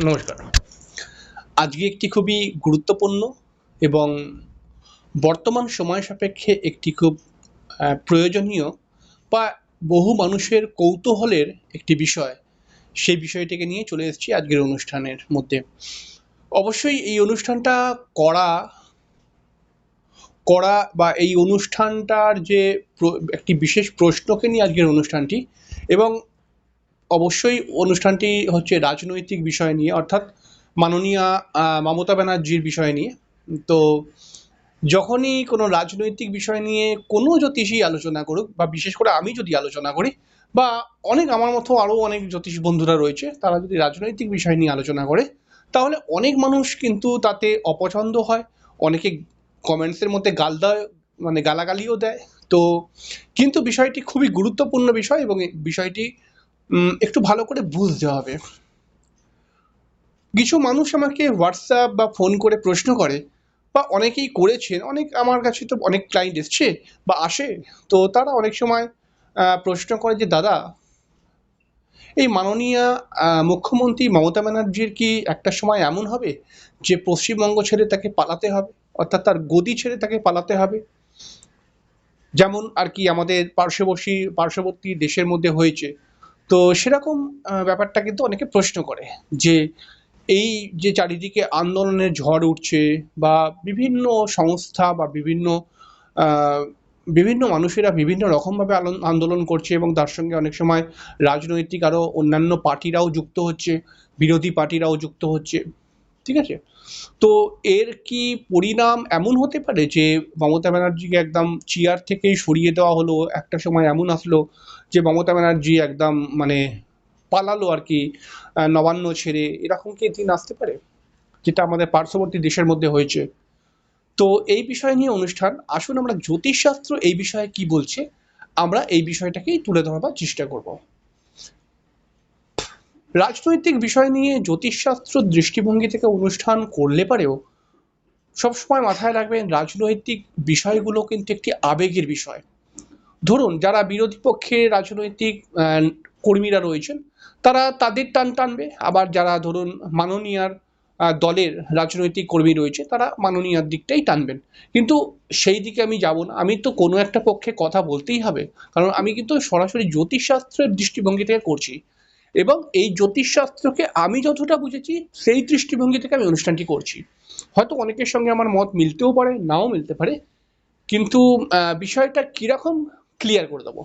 নমস্কার। আজকে একটি খুবই গুরুত্বপূর্ণ এবং বর্তমান সময় সাপেক্ষে একটি খুব প্রয়োজনীয় বা বহু মানুষের কৌতূহলের একটি বিষয়। সেই বিষয়টিকে নিয়ে চলে এসেছি আজকের অনুষ্ঠানের মধ্যে। অবশ্যই এই অনুষ্ঠানটা করা করা বা এই অনুষ্ঠানটার যে একটি বিশেষ প্রশ্নকে নিয়ে আজকের অনুষ্ঠানটি এবং অবশ্যই অনুষ্ঠানটি হচ্ছে রাজনৈতিক বিষয় নিয়ে, অর্থাৎ মাননীয়া মমতা ব্যানার্জির বিষয় নিয়ে। তো যখনই কোনো রাজনৈতিক বিষয় নিয়ে কোনো জ্যোতিষী আলোচনা করুক, বা বিশেষ করে আমি যদি আলোচনা করি, বা অনেক আমার মতো আরও অনেক জ্যোতিষ বন্ধুরা রয়েছে, তারা যদি রাজনৈতিক বিষয় নিয়ে আলোচনা করে, তাহলে অনেক মানুষ কিন্তু তাতে অপছন্দ হয়, অনেকে কমেন্টসের মধ্যে গাল মানে গালাগালিও দেয়। তো কিন্তু বিষয়টি খুবই গুরুত্বপূর্ণ বিষয় এবং বিষয়টি একটু ভালো করে বুঝতে হবে। কিছু মানুষ আমাকে হোয়াটসঅ্যাপ বা ফোন করে প্রশ্ন করে, বা অনেকেই করেছেন, অনেক আমার কাছে তো অনেক ক্লায়েন্ট এসছে বা আসে, তো তারা অনেক সময় প্রশ্ন করে যে, দাদা, এই মাননীয় মুখ্যমন্ত্রী মমতা ব্যানার্জির কি একটা সময় এমন হবে যে, পশ্চিমবঙ্গ ছেড়ে তাকে পালাতে হবে? অর্থাৎ তার গদি ছেড়ে তাকে পালাতে হবে? যেমন আর কি আমাদের পার্শ্ববর্তী পার্শ্ববর্তী দেশের মধ্যে হয়েছে। তো সেরকম ব্যাপারটা কিন্তু অনেকে প্রশ্ন করে যে এই যে চারিদিকে আন্দোলনের ঝড় উঠছে বা বিভিন্ন সংস্থা বা বিভিন্ন বিভিন্ন মানুষেরা বিভিন্ন রকমভাবে আন্দোলন করছে এবং তার সঙ্গে অনেক সময় রাজনৈতিক আরও অন্যান্য পার্টিরাও যুক্ত হচ্ছে, বিরোধী পার্টিরাও যুক্ত হচ্ছে। ঠিক আছে? তো এর কি পরিণাম এমন হতে পারে যে মমতা ব্যানার্জিকে একদম চেয়ার থেকেই সরিয়ে দেওয়া হলো? একটা সময় এমন আসলো যে মমতা ব্যানার্জি একদম মানে পালালো আর কি নবান্ন ছেড়ে। এরকম কি দিন আসতে পারে? যেটা আমাদের পার্শ্ববর্তী দেশের মধ্যে হয়েছে। তো এই বিষয় নিয়ে অনুষ্ঠান, আসুন আমরা জ্যোতিষশাস্ত্র এই বিষয়ে কি বলছে, আমরা এই বিষয়টাকেই তুলে ধরবার চেষ্টা করব। রাজনৈতিক বিষয় নিয়ে জ্যোতিষশাস্ত্র দৃষ্টিভঙ্গি থেকে অনুষ্ঠান করলে পারেও সবসময় মাথায় রাখবেন রাজনৈতিক বিষয়গুলো কিন্তু একটি আবেগের বিষয়। ধরুন, যারা বিরোধী পক্ষে রাজনৈতিক কর্মীরা রয়েছেন, তারা তাদের টান টানবে। আবার যারা ধরুন মাননীয়ার দলের রাজনৈতিক কর্মী রয়েছে, তারা মাননীয়ার দিকটাই টানবেন। কিন্তু সেই দিকে আমি যাব না। আমি তো কোনো একটা পক্ষে কথা বলতেই হবে। কারণ আমি কিন্তু সরাসরি জ্যোতিষশাস্ত্রের দৃষ্টিভঙ্গি থেকে করছি। এবং এই জ্যোতিষশাস্ত্রকে আমি যতটা বুঝেছি, সেই দৃষ্টিভঙ্গি থেকে আমি অনুষ্ঠানটি করছি। হয়তো অনেকের সঙ্গে আমার মত মিলতেও পারে, নাও মিলতে পারে, কিন্তু বিষয়টা কীরকম ক্লিয়ার করে দেবো।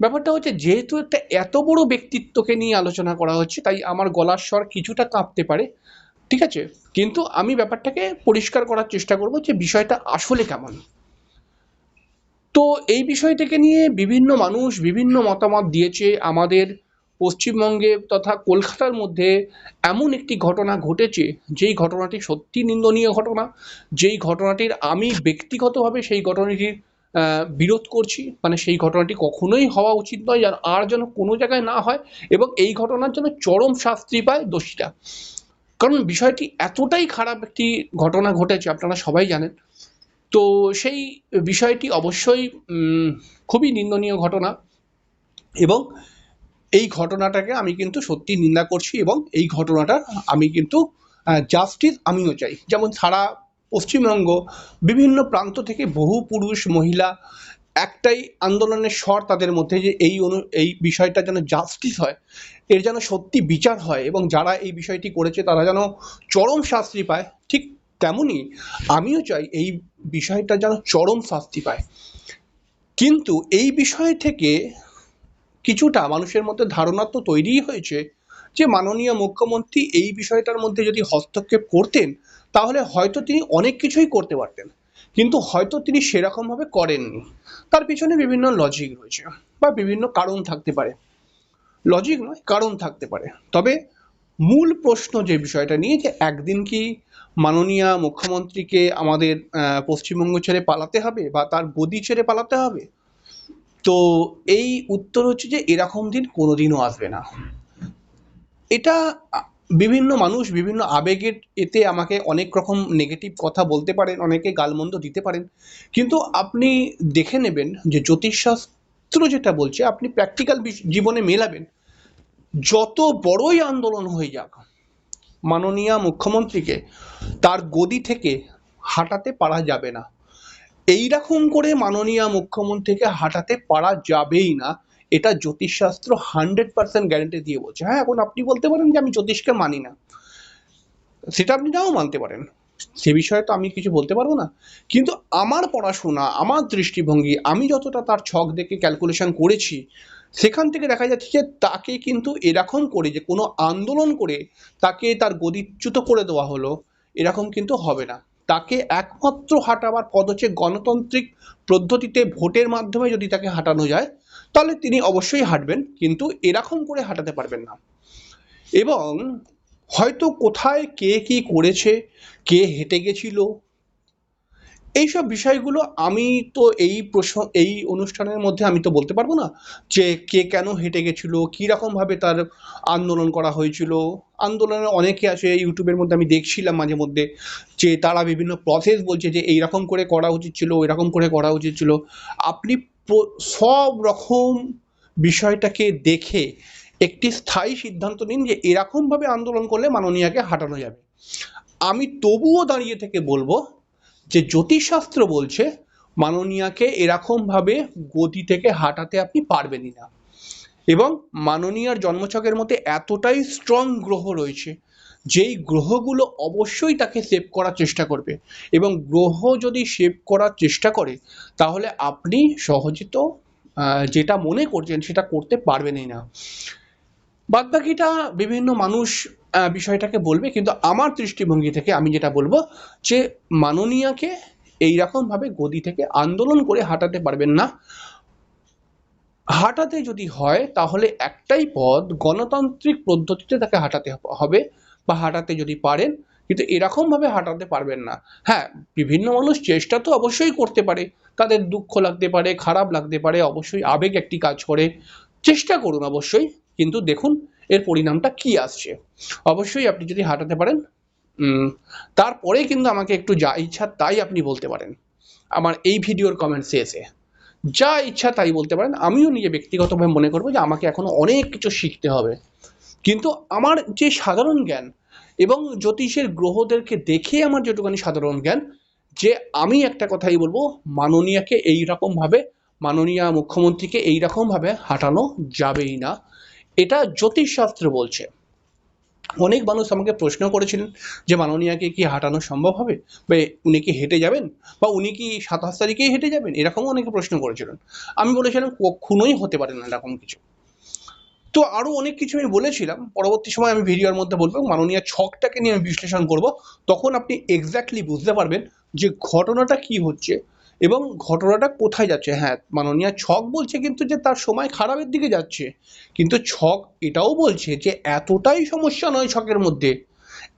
ব্যাপারটা হচ্ছে, যেহেতু একটা এত বড় ব্যক্তিত্বকে নিয়ে আলোচনা করা হচ্ছে, তাই আমার গলার স্বর কিছুটা কাঁপতে পারে, ঠিক আছে? কিন্তু আমি ব্যাপারটাকে পরিষ্কার করার চেষ্টা করব যে বিষয়টা আসলে কেমন। তো এই বিষয়টাকে নিয়ে বিভিন্ন মানুষ বিভিন্ন মতামত দিয়েছে আমাদের পশ্চিমবঙ্গে তথা কলকাতার মধ্যে এমন একটি ঘটনা ঘটেছে, যেই ঘটনাটি সত্যি নিন্দনীয় ঘটনা, যেই ঘটনাটির আমি ব্যক্তিগতভাবে সেই ঘটনাটির বিরোধ করছি। মানে সেই ঘটনাটি কখনোই হওয়া উচিত নয়, যেন আর যেন কোনো জায়গায় না হয় এবং এই ঘটনার জন্য চরম শাস্তি পায় দোষীরা। কারণ বিষয়টি এতটাই খারাপ একটি ঘটনা ঘটেছে, আপনারা সবাই জানেন। তো সেই বিষয়টি অবশ্যই খুবই নিন্দনীয় ঘটনা এবং এই ঘটনাটাকে আমি কিন্তু সত্যি নিন্দা করছি এবং এই ঘটনাটা আমি কিন্তু জাস্টিস আমিও চাই। যেমন সারা পশ্চিমবঙ্গ, বিভিন্ন প্রান্ত থেকে বহু পুরুষ, মহিলা একটাই আন্দোলনের স্বর তাদের মধ্যে যে এই অনু, এই বিষয়টা যেন জাস্টিস হয়, এর যেন সত্যি বিচার হয় এবং যারা এই বিষয়টি করেছে তারা যেন চরম শাস্তি পায়, ঠিক তেমনই আমিও চাই এই বিষয়টা যেন চরম শাস্তি পায়। কিন্তু এই বিষয় থেকে কিছুটা মানুষের মধ্যে ধারণা তো তৈরিই হয়েছে যে মাননীয় মুখ্যমন্ত্রী এই বিষয়টার মধ্যে যদি হস্তক্ষেপ করতেন, তাহলে হয়তো তিনি অনেক কিছুই করতে পারতেন। কিন্তু হয়তো তিনি সেরকমভাবে করেননি। তার পিছনে বিভিন্ন লজিক রয়েছে বা বিভিন্ন কারণ থাকতে পারে। লজিক নয়, কারণ থাকতে পারে। তবে মূল প্রশ্ন যে বিষয়টা নিয়ে যে একদিন কি মাননীয় মুখ্যমন্ত্রীকে আমাদের পশ্চিমবঙ্গ ছেড়ে পালাতে হবে বা তার গদি ছেড়ে পালাতে হবে? তো এই উত্তর হচ্ছে যে এরকম দিন কোনোদিনও আসবে না। এটা বিভিন্ন মানুষ বিভিন্ন আবেগের এতে আমাকে অনেক রকম নেগেটিভ কথা বলতে পারেন, অনেকে গালমন্দ দিতে পারেন। কিন্তু আপনি দেখে নেবেন যে জ্যোতিষশাস্ত্র যেটা বলছে, আপনি প্র্যাকটিক্যাল জীবনে মেলাবেন। যত বড়ই আন্দোলন হয়ে যাক, মাননীয় মুখ্যমন্ত্রীকে তার গদি থেকে হাঁটাতে পারা যাবে না। এই রকম করে মাননীয় মুখ্যমন্ত্রীকে হাঁটাতে পারা যাবেই না, এটা জ্যোতিষশাস্ত্র হান্ড্রেড পার্সেন্ট গ্যারেন্টি দিয়ে বলছে। হ্যাঁ এখন আপনি বলতে পারেন যে আমি জ্যোতিষকে মানি না। সেটা আপনি নাও মানতে পারেন। সে বিষয়ে তো আমি কিছু বলতে পারব না। কিন্তু আমার পড়াশোনা, আমার দৃষ্টিভঙ্গি, আমি যতটা তার ছক দেখে ক্যালকুলেশন করেছি, সেখান থেকে দেখা যাচ্ছে যে তাকে কিন্তু এরকম করে যে কোনো আন্দোলন করে তাকে তার গদিচ্যুত করে দেওয়া হলো, এরকম কিন্তু হবে না। তাকে একমাত্র হাঁটাবার পদ হচ্ছে গণতান্ত্রিক পদ্ধতিতে ভোটের মাধ্যমে যদি তাকে হাঁটানো যায়, তাহলে তিনি অবশ্যই হাঁটবেন, কিন্তু এরকম করে হাঁটাতে পারবেন না। এবং হয়তো কোথায় কে কি করেছে, কে হেঁটে গেছিল এইসব বিষয়গুলো আমি তো এই প্রশ্ন, এই অনুষ্ঠানের মধ্যে আমি তো বলতে পারব না যে কে কেন হেঁটে গেছিল কীরকমভাবে তার আন্দোলন করা হয়েছিল। আন্দোলনে অনেকে আছে, ইউটিউবের মধ্যে আমি দেখছিলাম মাঝে মধ্যে যে তারা বিভিন্ন প্রসেস বলছে যে এই রকম করে করা উচিত ছিল এরকম করে করা উচিত ছিল। আপনি সব রকম বিষয়টাকে দেখে একটি স্থায়ী সিদ্ধান্ত নিন যে এরকমভাবে আন্দোলন করলে মাননীয়াকে হাঁটানো যাবে। আমি তবুও দাঁড়িয়ে থেকে বলব যে জ্যোতিষশাস্ত্র বলছে, মাননীয়াকে এরকমভাবে গতি থেকে হাঁটাতে আপনি পারবেনই না। এবং মাননীয়ার জন্মছকের মধ্যে এতটাই স্ট্রং গ্রহ রয়েছে, যেই গ্রহগুলো অবশ্যই তাকে সেভ করার চেষ্টা করবে। এবং গ্রহ যদি সেভ করার চেষ্টা করে, তাহলে আপনি সহজে তো যেটা মনে করছেন সেটা করতে পারবেনই না। বাদবাকিটা বিভিন্ন মানুষ বিষয়টাকে বলবে, কিন্তু আমার দৃষ্টিভঙ্গি থেকে আমি যেটা বলব যে মাননীয়াকে এইরকমভাবে গদি থেকে আন্দোলন করে হাঁটাতে পারবেন না। হাঁটাতে যদি হয়, তাহলে একটাই পদ গণতান্ত্রিক পদ্ধতিতে তাকে হাঁটাতে হবে বা হাঁটাতে যদি পারেন, কিন্তু এরকমভাবে হাঁটাতে পারবেন না। হ্যাঁ বিভিন্ন মানুষ চেষ্টা তো অবশ্যই করতে পারে, তাদের দুঃখ লাগতে পারে, খারাপ লাগতে পারে, অবশ্যই আবেগ একটি কাজ করে। চেষ্টা করুন অবশ্যই। কিন্তু দেখুন এর পরিণামটা কি আসছে। অবশ্যই আপনি যদি হাঁটাতে পারেন তারপরে কিন্তু আমাকে একটু যা ইচ্ছা তাই আপনি বলতে পারেন। আমার এই ভিডিওর কমেন্টসে এসে। যা ইচ্ছা তাই বলতে পারেন। আমিও নিজে ব্যক্তিগতভাবে মনে করব যে আমাকে এখনও অনেক কিছু শিখতে হবে। কিন্তু আমার যে সাধারণ জ্ঞান এবং জ্যোতিষের গ্রহদেরকে দেখে আমার যেটুখানি সাধারণ জ্ঞান, যে আমি একটা কথাই বলব, মাননীয়াকে এই রকম ভাবে মুখ্যমন্ত্রীকে এই রকম হাঁটানো যাবেই না। এটা জ্যোতিষশাস্ত্র বলছে। অনেক মানুষ আমাকে প্রশ্ন করেছিলেন যে, মাননীয়াকে কি হাঁটানো সম্ভব হবে? বা, উনি কি হেঁটে যাবেন? বা উনি কি সাতাশ তারিখেই হেঁটে যাবেন? এরকমও অনেকে প্রশ্ন করেছিলেন। আমি বলেছিলাম, কখনোই হতে পারে না এরকম কিছু। তো আরও অনেক কিছু আমি বলেছিলাম। পরবর্তী সময় আমি ভিডিওর মধ্যে বলব মাননীয় ছকটাকে নিয়ে আমি বিশ্লেষণ করব। তখন আপনি এক্স্যাক্টলি বুঝতে পারবেন যে, ঘটনাটা কি হচ্ছে এবং ঘটনাটা কোথায় যাচ্ছে? হ্যাঁ মাননীয় ছক বলছে কিন্তু যে তার সময় খারাপের দিকে যাচ্ছে। কিন্তু ছক এটাও বলছে যে এতটাই সমস্যা নয় ছকের মধ্যে।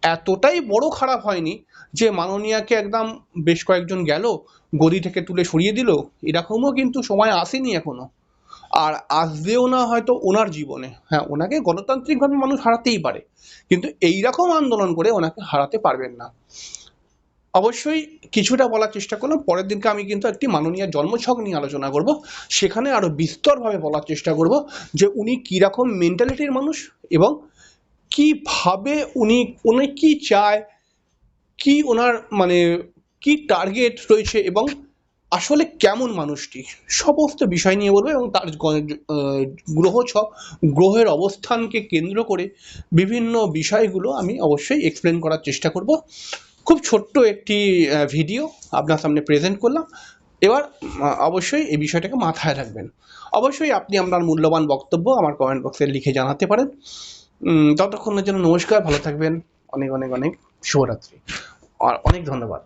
এতটাই বড় খারাপ হয়নি যে মাননীয়াকে একদম বেশ কয়েকজন গেল, গদি থেকে তুলে সরিয়ে দিল। এরকমও কিন্তু সময় আসেনি এখনও। আর আসবেও না হয়তো ওনার জীবনে। হ্যাঁ ওনাকে গণতান্ত্রিকভাবে মানুষ হারাতেই পারে। কিন্তু এই রকম আন্দোলন করে ওনাকে হারাতে পারবেন না। অবশ্যই কিছুটা বলার চেষ্টা করলাম। পরের দিনকে আমি কিন্তু একটি মাননীয় জন্মছক নিয়ে আলোচনা করব। সেখানে আরও বিস্তরভাবে বলার চেষ্টা করব যে উনি কীরকম মেন্টালিটির মানুষ এবং কীভাবে উনি উনি কি চায়, কি ওনার মানে কি টার্গেট রয়েছে এবং আসলে কেমন মানুষটি? সমস্ত বিষয় নিয়ে বলব এবং তার গ্রহ ছক গ্রহের অবস্থানকে কেন্দ্র করে বিভিন্ন বিষয়গুলো আমি অবশ্যই এক্সপ্লেন করার চেষ্টা করব। খুব ছোট্ট একটি ভিডিও আপনার সামনে প্রেজেন্ট করলাম। এবার অবশ্যই এই বিষয়টাকে মাথায় রাখবেন। অবশ্যই আপনি আপনার মূল্যবান বক্তব্য আমার কমেন্ট বক্সে লিখে জানাতে পারেন। ততক্ষণের জন্য নমস্কার, ভালো থাকবেন। অনেক অনেক অনেক শুভরাত্রি। আর অনেক ধন্যবাদ।